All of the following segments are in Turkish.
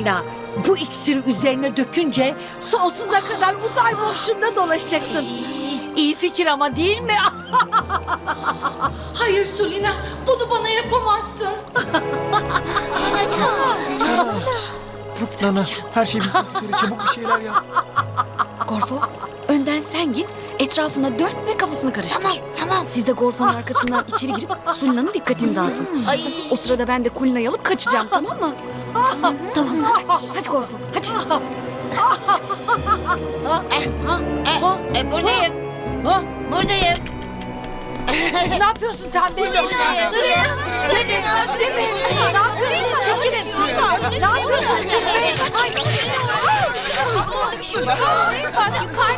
Sulina. Bu iksiri üzerine dökünce sonsuza kadar uzay boşluğunda dolaşacaksın. İyi fikir ama değil mi? Hayır Sulina bunu bana yapamazsın. Nana her şey bitmek üzere çabuk bir şeyler yap. Gorfo, önden sen git, etrafına dön ve kafasını karıştır. Tamam tamam. Siz de Gorfo'nun arkasından içeri girip Sulina'nın dikkatini dağıtın. Ay. O sırada ben de Kulina'yı alıp kaçacağım tamam mı? Tamam. Hadi Gorfo, hadi. E, e, buradayım. Ha? Buradayım. ne yapıyorsun sen be? Sulina, Sulina, Sulina. Değil mi? Ne yapıyorsun? Çekilin. Ne be?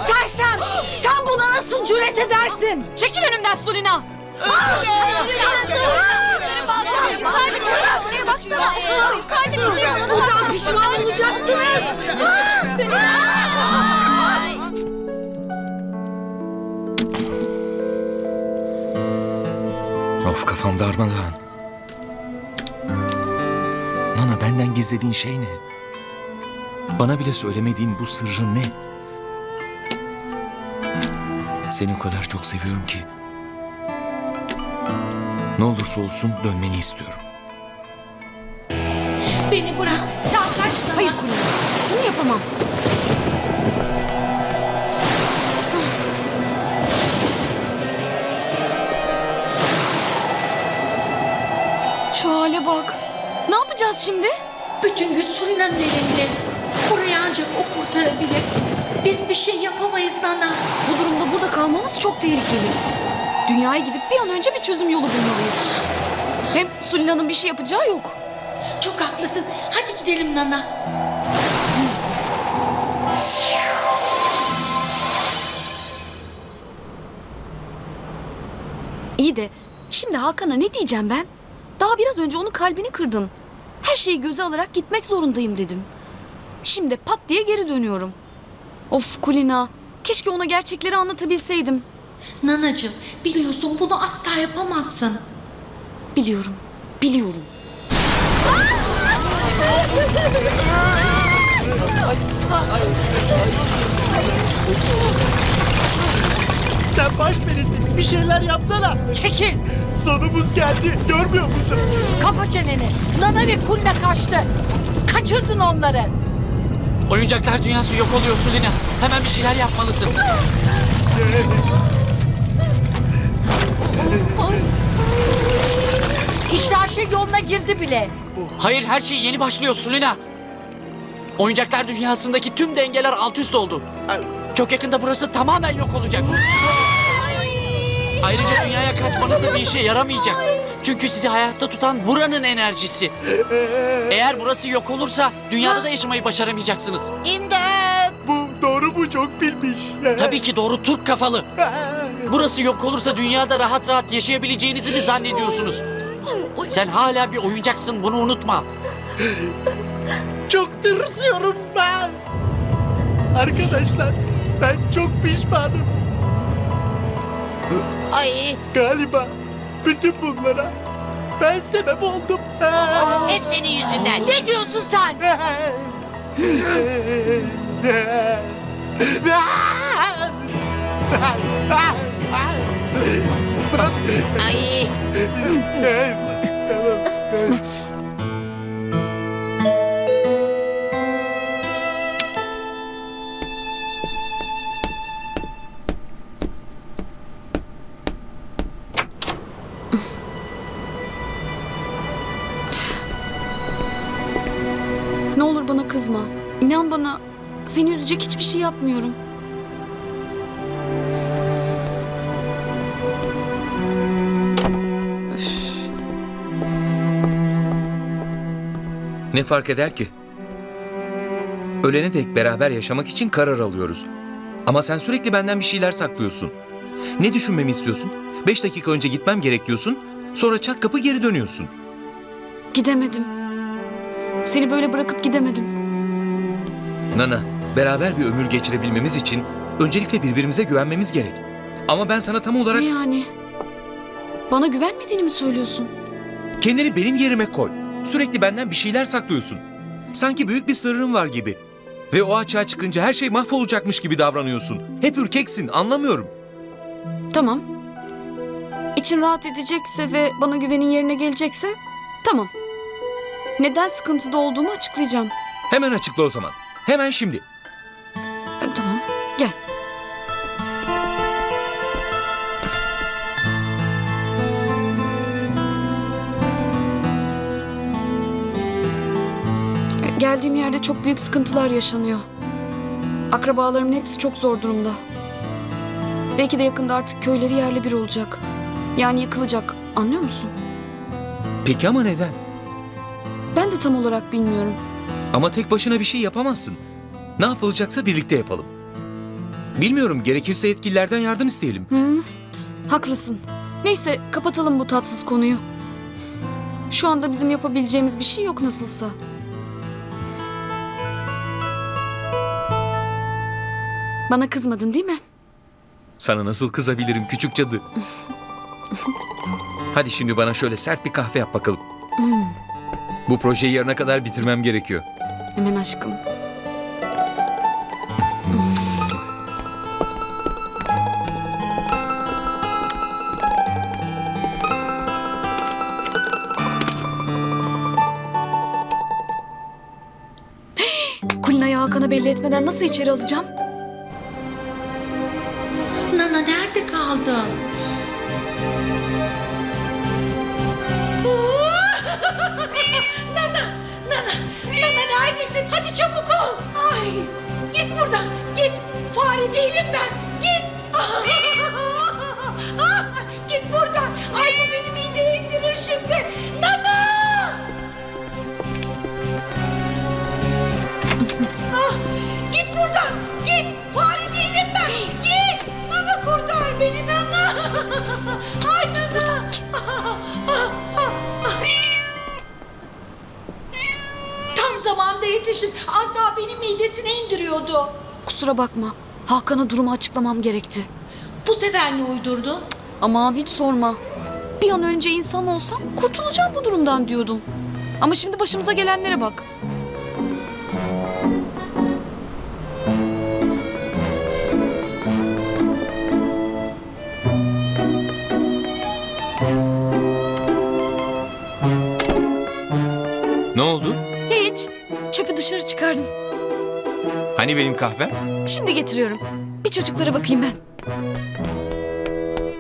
Sersem sen buna nasıl cüret edersin? Çekil önümden Sulina. Bundan pişman olacaksınız. Of kafam darmadağın. Nana benden gizlediğin şey ne? Bana bile söylemediğin bu sırrın ne? Seni o kadar çok seviyorum ki. Ne olursa olsun dönmeni istiyorum. Beni bırak. Sen kaç Nana. Hayır Kulina, bunu yapamam. Şu hale bak. Ne yapacağız şimdi? Bütün güç Sulina'nın elinde. Orayı ancak o kurtarabilir. Biz bir şey yapamayız Nana. Bu durumda burada kalmamız çok tehlikeli. Dünyaya gidip bir an önce bir çözüm yolu bulmalıyız. Hem Sulina'nın bir şey yapacağı yok. Çok haklısın. Hadi gidelim Nana. İyi de şimdi Hakan'a ne diyeceğim ben? Daha biraz önce onun kalbini kırdım. Her şeyi göze alarak gitmek zorundayım dedim. Şimdi pat diye geri dönüyorum. Of Kulina, keşke ona gerçekleri anlatabilseydim. Nanacığım biliyorsun bunu asla yapamazsın. Biliyorum, biliyorum. Sen baş birisin. Bir şeyler yapsana. Çekil. Sonumuz geldi. Görmüyor musun? Kapa çeneni. Nana ve Kulina kaçtı. Kaçırdın onları. Oyuncaklar dünyası yok oluyor Sulina. Hemen bir şeyler yapmalısın. İşte her şey yoluna girdi bile. Hayır her şey yeni başlıyor Sulina. Oyuncaklar dünyasındaki tüm dengeler alt üst oldu. Çok yakında burası tamamen yok olacak. Ayrıca dünyaya kaçmanız da bir işe yaramayacak. Çünkü sizi hayatta tutan buranın enerjisi. Eğer burası yok olursa dünyada da yaşamayı başaramayacaksınız. İmdat. Bu doğru mu? Çok bilmiş. Tabii ki doğru Türk kafalı. Burası yok olursa dünyada rahat rahat yaşayabileceğinizi mi zannediyorsunuz? Sen hala bir oyuncaksın bunu unutma. Çok tırsıyorum ben. Arkadaşlar ben çok pişmanım. Ay. Galiba bütün bunlara ben sebep oldum. Hep senin yüzünden. Ne diyorsun sen? Ay. Ne olur bana kızma. İnan bana, seni üzecek hiçbir şey yapmıyorum. Ne fark eder ki? Ölene dek beraber yaşamak için karar alıyoruz. Ama sen sürekli benden bir şeyler saklıyorsun. Ne düşünmemi istiyorsun? Beş dakika önce gitmem gerek diyorsun. Sonra çat kapı geri dönüyorsun. Gidemedim. Seni böyle bırakıp gidemedim. Nana, beraber bir ömür geçirebilmemiz için öncelikle birbirimize güvenmemiz gerek. Ama ben sana tam olarak Ne yani? Bana güvenmediğini mi söylüyorsun? kendini benim yerime koy. Sürekli benden bir şeyler saklıyorsun. Sanki büyük bir sırrın var gibi. Ve o açığa çıkınca her şey mahvolacakmış gibi davranıyorsun. Hep ürkeksin, anlamıyorum. Tamam. İçin rahat edecekse ve bana güvenin yerine gelecekse tamam. Neden sıkıntıda olduğumu açıklayacağım. Hemen açıkla o zaman. Hemen şimdi. Geldiğim yerde çok büyük sıkıntılar yaşanıyor. Akrabalarımın hepsi çok zor durumda. Belki de yakında artık köyleri yerle bir olacak. Yani yıkılacak. Anlıyor musun? Peki ama neden? Ben de tam olarak bilmiyorum. Ama tek başına bir şey yapamazsın. Ne yapılacaksa birlikte yapalım. Bilmiyorum, gerekirse yetkililerden yardım isteyelim. Hı, haklısın. Neyse kapatalım bu tatsız konuyu. Şu anda bizim yapabileceğimiz bir şey yok nasılsa. Bana kızmadın değil mi? Sana nasıl kızabilirim küçük cadı? Hadi şimdi bana şöyle sert bir kahve yap bakalım. Bu projeyi yarına kadar bitirmem gerekiyor. Hemen aşkım. Kulina'yı Hakan'a belli etmeden nasıl içeri alacağım? Nana nerede kaldın? Nana, Nana, Nana neredesin? Hadi çabuk ol. Ay, git buradan, git. Fare değilim ben. Git. Beni Nana. Ay Nana. Tam zamanda yetişin. Az daha benim midesine indiriyordu. Kusura bakma. Hakan'a durumu açıklamam gerekti. Bu sefer ne uydurdun? Aman hiç sorma. Bir an önce insan olsam kurtulacağım bu durumdan diyordum. Ama şimdi başımıza gelenlere bak. Hani benim kahvem? Şimdi getiriyorum. Bir çocuklara bakayım ben.